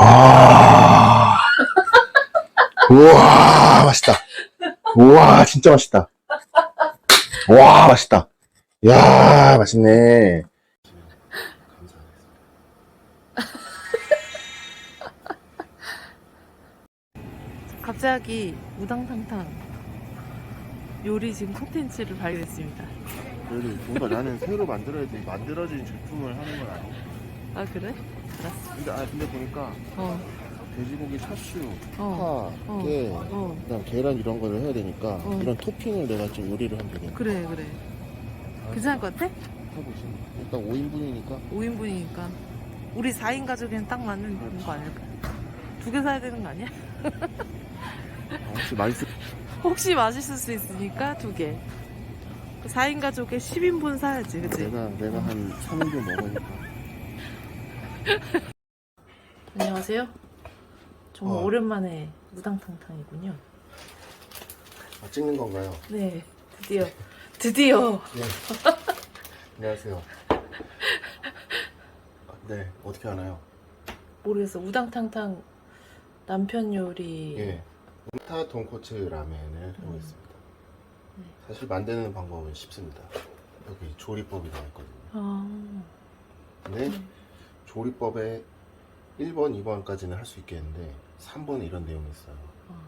아. 우와, 맛있다. 우와, 진짜 맛있다. 와, 맛있다. 이야, 맛있네. 갑자기 우당탕탕 요리 지금 콘텐츠를 발견했습니다. 그래도 뭔가 나는 새로 만들어야지 만들어진 제품을 하는 건 아니야. 아 그래? 근데, 아, 근데 보니까 어, 돼지고기 차슈, 어, 파, 어. 깨, 어. 그다음 계란 이런 거를 해야 되니까 어. 이런 토핑을 내가 좀 요리를 하면 되겠네. 그래 그래. 괜찮을 것 같아? 해보시. 일단 5인분이니까 5인분이니까 우리 4인 가족에는 딱 맞는 거 아닐까? 두 개 사야 되는 거 아니야? 혹시 맛있을 혹시 맛있을 수 있으니까 두 개. 4인 가족에 10인분 사야지, 그치? 내가 내가 한 3인분 먹으니까. 안녕하세요. 정말 어. 오랜만에 무당탕탕이군요. 아, 찍는 건가요? 네, 드디어, 드디어. 네. 안녕하세요. 네, 어떻게 하나요? 모르겠어. 우당탕탕 남편 요리. 예. 타 돈코츠 라멘을 하고 음. 있습니다. 네. 사실 만드는 방법은 쉽습니다. 여기 조리법이 나와 있거든요. 아, 근데 음. 조리법에 1번, 2번까지는 할 수 있겠는데 3번에 이런 내용이 있어요. 아,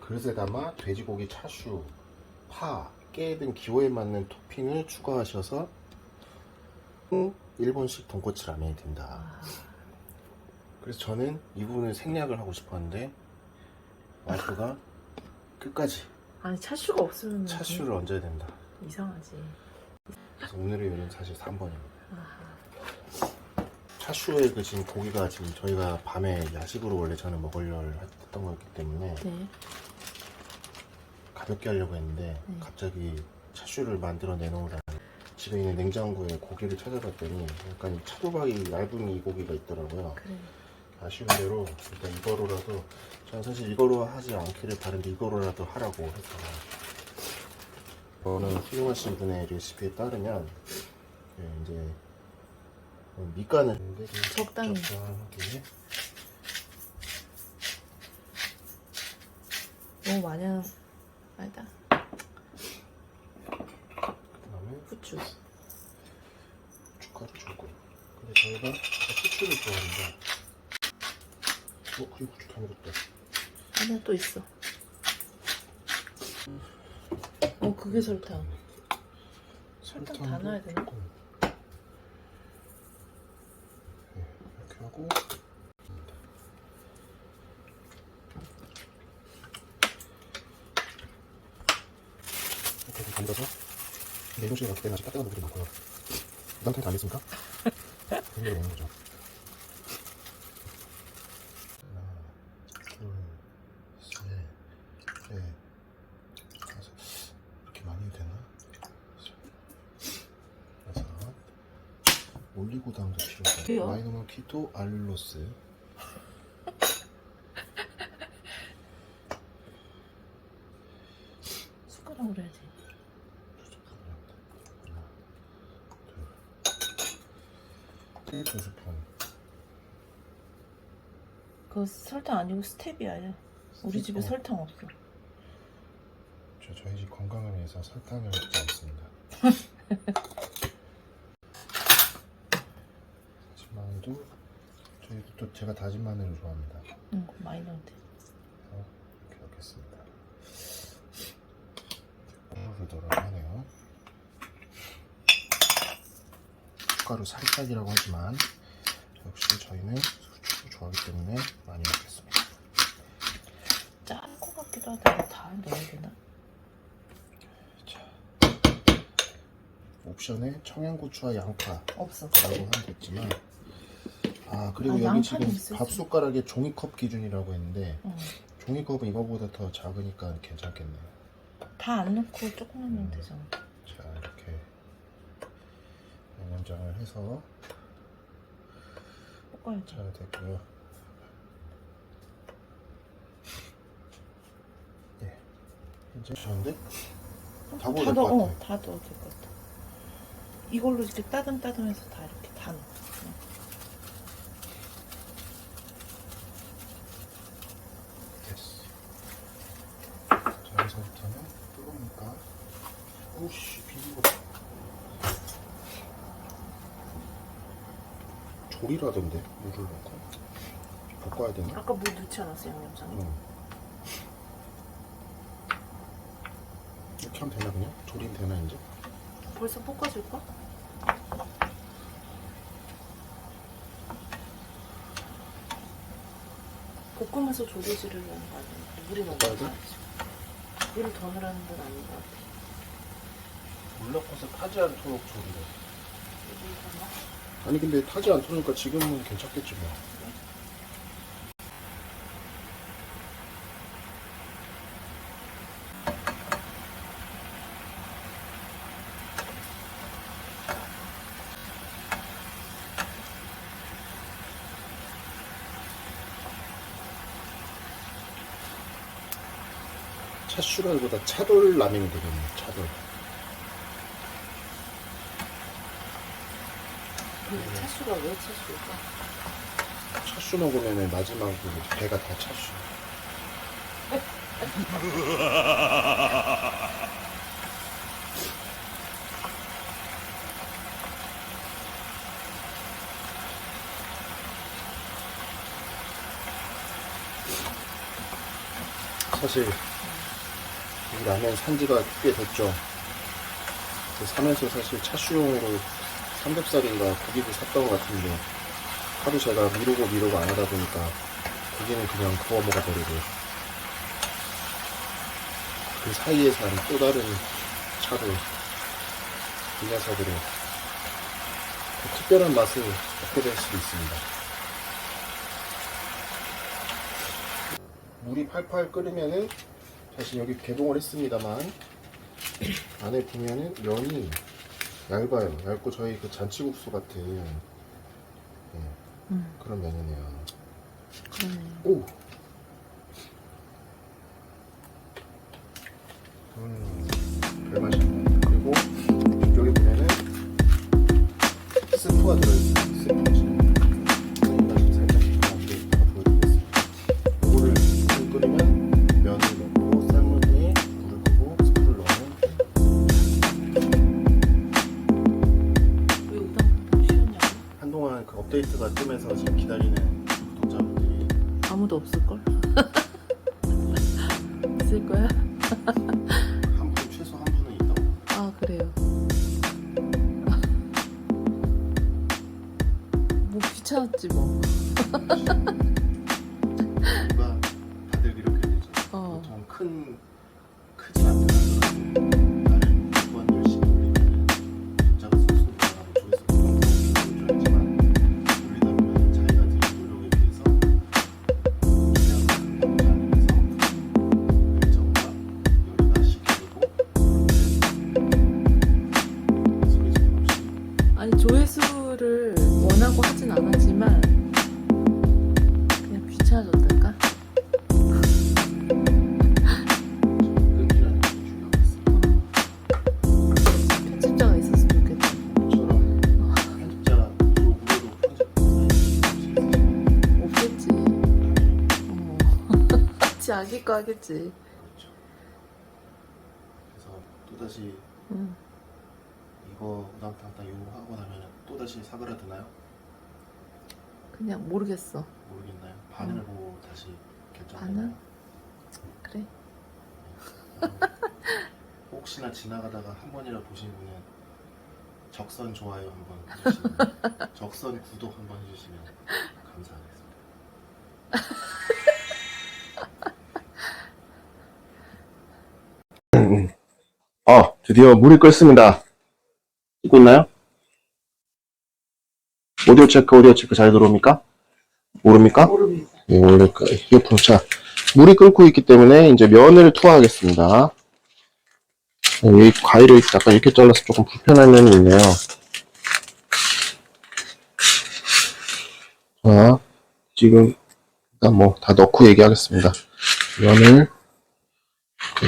그릇에 담아 돼지고기 차슈, 파, 깨 등 기호에 맞는 토핑을 추가하셔서 총 일본식 돈코츠 라면이 된다. 아. 그래서 저는 이 부분을 생략을 하고 싶었는데 와이프가 끝까지 아니 차슈가 없으면 차슈를 얹어야 된다. 좀 이상하지. 그래서 오늘의 요리는 사실 3번입니다. 아, 차슈에 그 지금 고기가 지금 저희가 밤에 야식으로 원래 저는 먹으려 했던 거였기 때문에 네. 가볍게 하려고 했는데 네. 갑자기 차슈를 만들어 내놓으라 집에 있는 냉장고에 고기를 찾아봤더니 약간 차도박이 얇은 이 고기가 있더라고요 그래. 아쉬운 대로 일단 이거로라도 저는 사실 이거로 하지 않기를 바랬는데 이거로라도 하라고 해서 저는 훌륭하신 분의 레시피에 따르면 예, 이제 밑간을 했는데 좀 적당히. 적당하게 너무 많이 하는, 아니다. 그다음에 후추. 고춧가루 조금 근데 저희가 후추를 좋아합니다 어? 그리고 후추 다 묻었다 안에 또 있어. 어, 그게 설탕. 설탕 다 넣어야 되나? 조금. 네, 하고. 이렇게 해서 건져서 냉동실에 넣을 때는 아직 따뜻한 부분이 많고요. 부담타이 안 됐습니까? 그런 거 넣는 거죠 하나 둘셋넷 다섯 이렇게 많이 해도 되나? 그래서 올리고당도 필요해요. 그래요? 마이너멀 키토 알룰로스. 숟가락으로 해야지. 두 스푼. 그거 설탕 아니고 스텝이야. 우리 집에 어. 설탕 없어. 저 저희 집 건강을 위해서 설탕을 넣지 않습니다. 다진 마늘도 저희 또 제가 다진 마늘을 좋아합니다. 응, 많이 넣으면 돼. 그래서 이렇게 넣겠습니다. 물을 덜어내네요. 숟가루 살짝이라고 하지만 역시 저희는 수축을 좋아하기 때문에 많이 넣겠습니다. 짤것 같기도 하다. 다 넣어야 되나? 자, 옵션에 청양고추와 양파라고 없어. 하면 됐지만 아 그리고 아, 여기 양파는 지금 있을 밥 수- 숟가락에 종이컵 기준이라고 했는데 응. 종이컵은 이거보다 더 작으니까 괜찮겠네요. 다안 넣고 조금만 넣으면 되잖아. 자 이렇게 양념장을 해서 볶아야지. 잘 됐고요. 네, 이제 좋은데 다다 부어야 될것 넣어. 같아. 다 넣어도 될 것 같아. 이걸로 이렇게 따듬따듬해서 다 이렇게 다 넣어. 오씨 비비고 조리라던데 물을 넣고 볶아야 되나? 아까 물 넣지 않았어요 양념장에? 응. 이렇게 하면 되나 그냥? 조리는 되나 이제? 벌써 볶아줄까? 볶으면서 조리지르는 거 아니야? 물이 너무 볶아야 돼? 많아 물을 더 넣으라는 건 아닌 것 같아 물 넣고서 타지 않도록 넣어? 아니 근데 타지 않도니까 지금은 괜찮겠지 뭐 차슈라기보다 차돌 라면이 되겠네 차돌 근데 차수가 왜 차수일까? 차슈 먹으면 마지막으로 배가 다 차슈. 사실 이 라면 산지가 꽤 됐죠. 그 사면서 사실 차슈용으로 삼겹살인가 고기도 샀던 것 같은데 하도 제가 미루고 미루고 안 하다 보니까 고기는 그냥 구워 먹어버리고 그 사이에 산 또 다른 차를 이 녀석으로 그 특별한 맛을 얻게 될 수도 있습니다. 물이 팔팔 끓으면은 사실 여기 개봉을 했습니다만 안에 보면은 면이 얇아요. 얇고 저희 그 잔치국수 같은 음, 그런 면이네요. 그러네. 오. 음, 별맛이 없을걸? 있을 거야? 한 분, 최소 한 분은 있다고. 아 그래요. 뭐 귀찮았지 뭐. 거 하겠지. 그렇죠. 그래서 또다시 응. 이거 우당탕탕 이거 하고 나면 또다시 사그라드나요? 그냥 모르겠어. 모르겠나요? 반을 어. 보고 다시? 결정하나요? 그래. 혹시나 지나가다가 한 번이라 보신 분은 적선 좋아요 한번 해주시면 적선 구독 한번 해주시면 감사하겠습니다. 어, 드디어 물이 끓습니다. 찍고 있나요? 오디오 체크, 오디오 체크 잘 들어옵니까? 모릅니까? 모릅니다. 예, 원래 그 이어폰 차 물이 끓고 있기 때문에 이제 면을 투하하겠습니다. 이 과일을 약간 이렇게 잘라서 조금 불편한 면이 있네요. 자, 지금 일단 뭐 다 넣고 얘기하겠습니다. 면을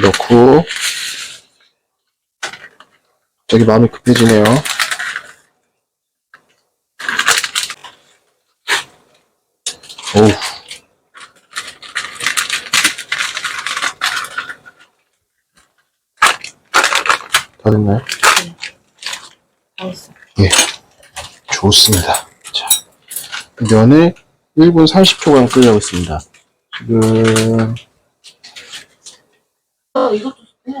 넣고 갑자기 마음이 급해지네요. 어우. 다 됐나요? 알았어. 예. 좋습니다. 자, 면을 1분 30초간 끓이고 있습니다. 지금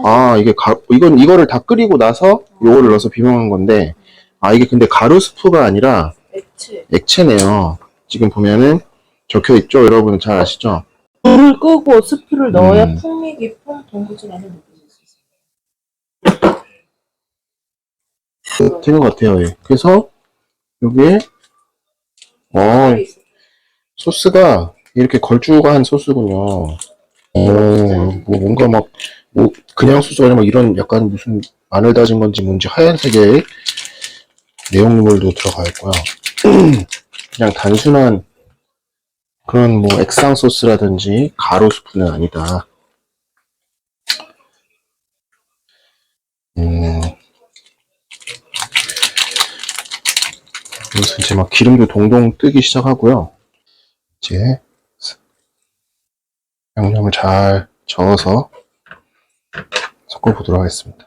아 이게 가, 이건 이거를 다 끓이고 나서 요거를 넣어서 비벼먹는 건데 아 이게 근데 가루 스프가 아니라 액체. 액체네요. 지금 보면은 적혀 있죠. 여러분 잘 아시죠? 불을 끄고 스프를 넣어야 음. 풍미 깊은 느낄 수 있어요. 되는 것 같아요. 예. 그래서 여기에 어 소스가 이렇게 걸쭉한 소스군요. 오, 뭐 뭔가 막, 뭐, 그냥 아니라 막 이런 약간 무슨 마늘 다진 건지 뭔지 하얀색의 내용물도 들어가 있고요. 그냥 단순한 그런 뭐 액상 소스라든지 가루 스프는 아니다. 음. 그래서 이제 막 기름도 동동 뜨기 시작하고요. 이제 양념을 잘 저어서 섞어보도록 하겠습니다.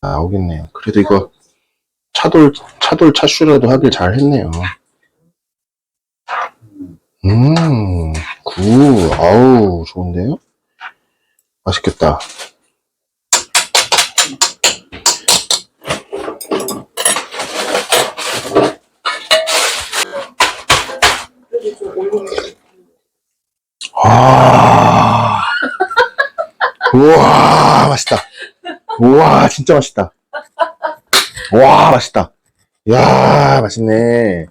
나오겠네요. 그래도 이거 차돌, 차돌 차슈라도 하길 잘 했네요. 음, 굿. 아우, 좋은데요? 맛있겠다. 아, 우와, 맛있다. 우와, 진짜 맛있다. 와, 맛있다. 이야, 맛있네.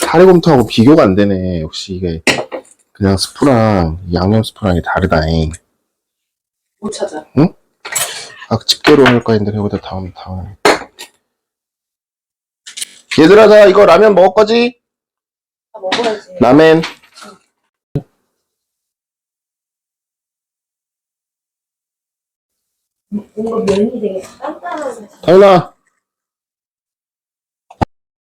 사리곰탕하고 비교가 안 되네. 역시 이게 그냥 스프랑 양념 스프랑 이게 다르다잉. 못 찾아. 아, 집게로 할까 했는데 그보다 다음, 다음. 얘들아, 자, 이거 라면 먹을 거지? 다 먹어야지. 라멘. 뭔가 면이 되게 단단하게 다현아,